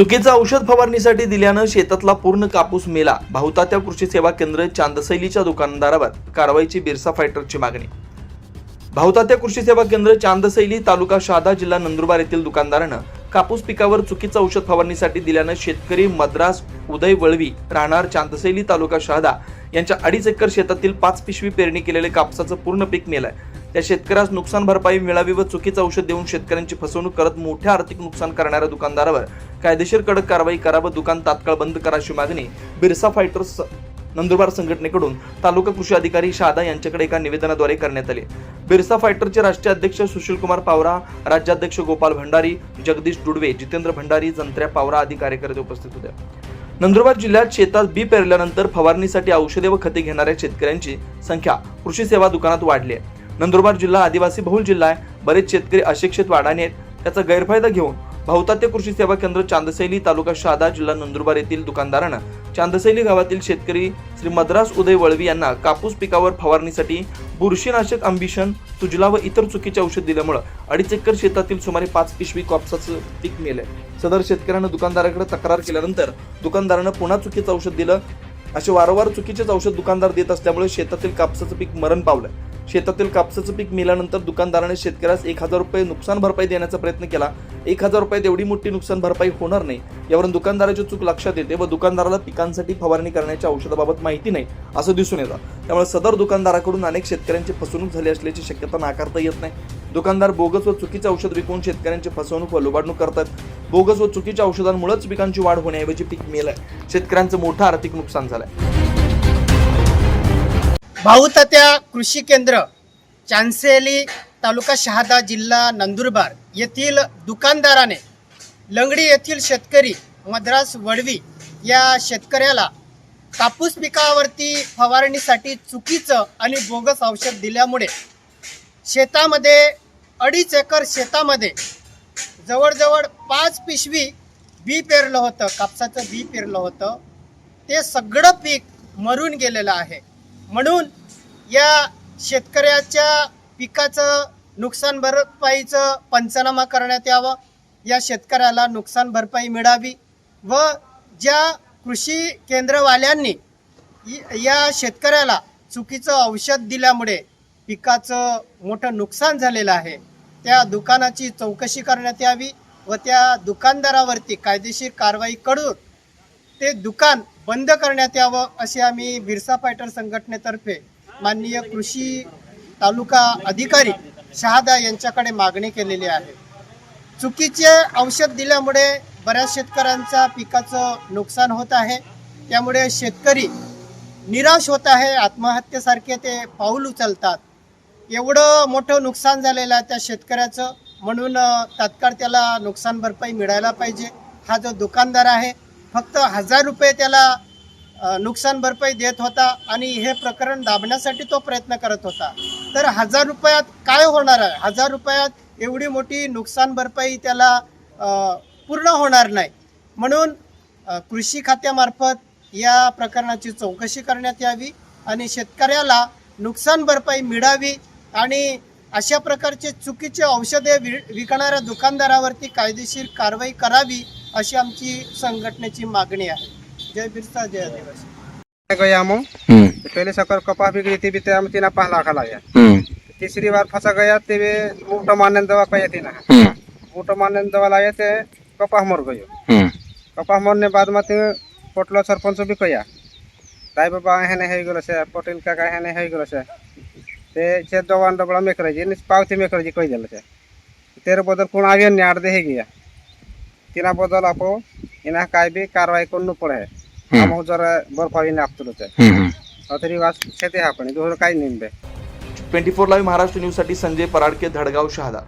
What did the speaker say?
चुकीचं औषध फवारणीसाठी दिल्यानं शेतातला पूर्ण कापूस मेला. भाऊतात्या कृषी सेवा केंद्र चांदसैलीच्या दुकानदारावर कारवाईची बिरसा फायटरची मागणी. भाऊतात्या कृषी सेवा केंद्र चांदसैली तालुका शहादा जिल्हा नंदुरबार येथील दुकानदारानं कापूस पिकावर चुकीचं औषध फवारणीसाठी दिल्यानं शेतकरी मद्रास उदय वळवी राहणार चांदसैली तालुका शहादा यांच्या अडीच एकर शेतातील पाच पिशवी पेरणी केलेले कापसाचं पूर्ण पीक मेलंय. त्या शेतकऱ्यास नुकसान भरपाई मिळावी व चुकीचं औषध देऊन शेतकऱ्यांची फसवणूक करत मोठ्या आर्थिक नुकसान करणाऱ्या दुकानदारावर कायदेशीर कडक कारवाई करावं दुकान तात्काळ बंद करा अशी मागणी बिरसा फायटर्स नंदुरबार संघटनेकडून तालुका कृषी अधिकारी शहादा यांच्याकडे एका निवेदनाद्वारे करण्यात आले. बिरसा फायटरचे राष्ट्रीय अध्यक्ष सुशीलकुमार पावरा राज्याध्यक्ष गोपाल भंडारी जगदीश डुडवे जितेंद्र भंडारी जंत्र्या पावरा आदी कार्यकर्ते उपस्थित होते. नंदुरबार जिल्ह्यात शेतात बी पेरल्यानंतर फवारणीसाठी औषधे व खते घेणाऱ्या शेतकऱ्यांची संख्या कृषी सेवा दुकानात वाढली आहे. नंदुरबार जिल्हा आदिवासी बहुल जिल्हा आहे. बरेच शेतकरी अशिक्षित वाढाने आहेत. त्याचा गैरफायदा घेऊन भावतात्य कृषी सेवा केंद्र चांदसैली तालुका शहादा जिल्हा नंदुरबार येथील दुकानदारानं चांदसैली गावातील शेतकरी श्री मद्रास उदय वळवी यांना कापूस पिकावर फवारणीसाठी बुरशीनाशक अंबिशन सुजला व इतर चुकीचे औषध दिल्यामुळं अडीच एकर शेतातील सुमारे पाच पिशवी कापसाचं पीक मेलंय. सदर शेतकऱ्यानं दुकानदाराकडे तक्रार केल्यानंतर दुकानदारानं पुन्हा चुकीचं औषध दिलं. असे वारंवार चुकीचेच औषध दुकानदार देत असल्यामुळे शेतातील कापसाचं पीक मरण पावलं शेतातील कापसाचं पीक मिल्यानंतर दुकानदाराने शेतकऱ्यास एक हजार रुपये नुकसान भरपाई देण्याचा प्रयत्न केला. एक हजार रुपयात एवढी मोठी नुकसान भरपाई होणार नाही. यावरून दुकानदाराची चूक लक्षात येते व दुकानदाराला पिकांसाठी फवारणी करण्याच्या औषधाबाबत माहिती नाही असं दिसून येतं. त्यामुळे सदर दुकानदाराकडून अनेक शेतकऱ्यांची फसवणूक झाली असल्याची शक्यता नाकारता येत नाही. दुकानदार बोगस व चुकीचे औषध विकून शेतकऱ्यांची फसवणूक व लुबाडणूक करतात. बोगस व चुकीच्या औषधांमुळेच पिकांची वाढ होण्याऐवजी पीक मेलंय. शेतकऱ्यांचं मोठं आर्थिक नुकसान झालंय. भाऊतात्या कृषी केंद्र चांसेली तालुका शहादा जिल्हा नंदुरबार येथील दुकानदाराने लंगडी येथील शेतकरी मद्रास वडवी या शेतकऱ्याला कापूस पिकावरती फवारणीसाठी चुकीचं आणि बोगस औषध दिल्यामुळे शेतामध्ये अडीच एकर शेतामध्ये जवळजवळ पाच पिशवी बी पेरलं होतं कापसाचं बी पेरलं होतं. ते सगळं पीक मरून गेलेलं आहे. म्हणून या शेतकऱ्याच्या पिकाचं नुकसान भरपाईचं पंचनामा करण्यात यावं. या शेतकऱ्याला नुकसान भरपाई मिळावी व ज्या कृषी केंद्रवाल्यांनी या शेतकऱ्याला चुकीचं औषध दिल्यामुळे पिकाचं मोठं नुकसान झालेलं आहे त्या दुकानाची चौकशी करण्यात यावी व त्या दुकानदारावरती कायदेशीर कारवाई करून ते दुकान बंद करण्यात यावं असे आम्ही बिरसा फायटर संघटनेतर्फे माननीय कृषी तालुका अधिकारी शहादा यांच्याकडे मागणी केलेली आहे. चुकीचे औषध दिल्यामुळे बऱ्याच शेतकऱ्यांचा पिकाचं नुकसान होत आहे. त्यामुळे शेतकरी निराश होत आहे आत्महत्येसारखे ते पाऊल उचलतात. एवढं मोठं नुकसान झालेलं आहे त्या शेतकऱ्याचं. म्हणून तात्काळ त्याला नुकसान भरपाई मिळायला पाहिजे. हा जो दुकानदार आहे फक्त हजार रुपये त्याला नुकसान भरपाई देत होता आणि हे प्रकरण दाबण्यासाठी तो प्रयत्न करत होता. तर हजार रुपयात काय होणार आहे? हजार रुपयात एवढी मोठी नुकसान भरपाई त्याला पूर्ण होणार नाही. म्हणून कृषी खात्यामार्फत या प्रकरणाची चौकशी करण्यात यावी आणि शेतकऱ्याला नुकसान भरपाई मिळावी आणि अशा प्रकारचे चुकीचे औषधे वि विकणाऱ्या दुकानदारावरती कायदेशीर कारवाई करावी अशी आमची संघटनेची मागणी आहे. जय बिरसा जय आदिवासी. गया हम पहले सकर कपा भी गई थी भी हम तीन पाँच लाख लाया तीसरी बार फंसा गया ते वे मोटो मानने दवा कही थी ना मोटो मानने दवा लाए थे कपा मर गयो. हम्म. कपा मरने बाद में ते पोटलो सरपंच भी कया. ताई बाबा हेने है गलो से पटेल काका हेने है गलो से ते छे दवा डबड़ा में करे जी पावती में करे जी कही दिल से तेरे बदल कोण आवे ने आड़ दे गया तिना बदल आपो इना काय भी कार्रवाई करनु पड़े हम जरा बर्फावी ने आपतलो से तरी वास शेते हा पण दुसरं काही नाही बे. ट्वेंटी फोर लाईव्ह महाराष्ट्र न्यूजसाठी संजय पराडके धडगाव शहादा.